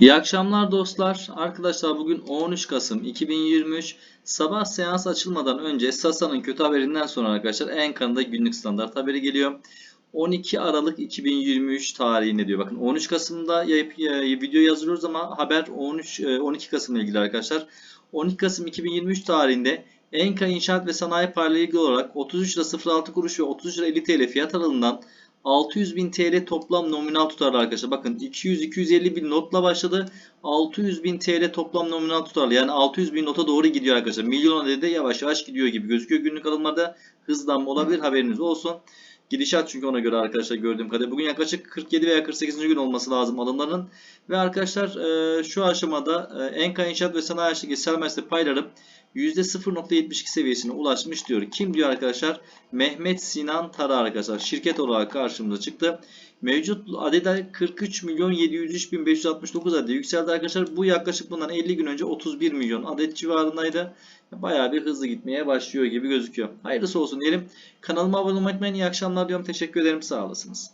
İyi akşamlar dostlar. Arkadaşlar bugün 13 Kasım 2023 sabah seans açılmadan önce Sasa'nın kötü haberinden sonra arkadaşlar Enkan'da günlük standart haberi geliyor. 12 Aralık 2023 tarihinde diyor. Bakın 13 Kasım'da yayıp, e, video yazıyoruz ama haber 13 e, 12 Kasım'la ilgili arkadaşlar. 12 Kasım 2023 tarihinde Enka İnşaat ve Sanayi ilgili olarak 33 lira 06 kuruş ve 33 lira 50 TL fiyat aralığından 600 bin TL toplam nominal tutarlı arkadaşlar. Bakın 200-250 bin notla başladı. 600 bin TL toplam nominal tutarlı. Yani 600 bin nota doğru gidiyor arkadaşlar. Milyon adede yavaş yavaş gidiyor gibi gözüküyor. Günlük alımlarda hızlanma olabilir. Haberiniz olsun. Gidişat çünkü ona göre arkadaşlar gördüğüm kadarıyla. Bugün yaklaşık 47 veya 48. gün olması lazım alımların. Ve arkadaşlar e, şu aşamada e, Enka İnşaat ve Sanayi Açlık Sermayesi payları %0.72 seviyesine ulaşmış diyor. Kim diyor arkadaşlar? Mehmet Sinan Tara arkadaşlar. Şirket olarak karşımıza çıktı. Mevcut adede 43 milyon 703 bin 569 adet yükseldi arkadaşlar. Bu yaklaşık bundan 50 gün önce 31 milyon adet civarındaydı. Bayağı bir hızlı gitmeye başlıyor gibi gözüküyor. Hayırlısı olsun diyelim. Kanalıma abone olmayı unutmayın. İyi akşamlar diyorum. Teşekkür ederim. Sağ olasınız.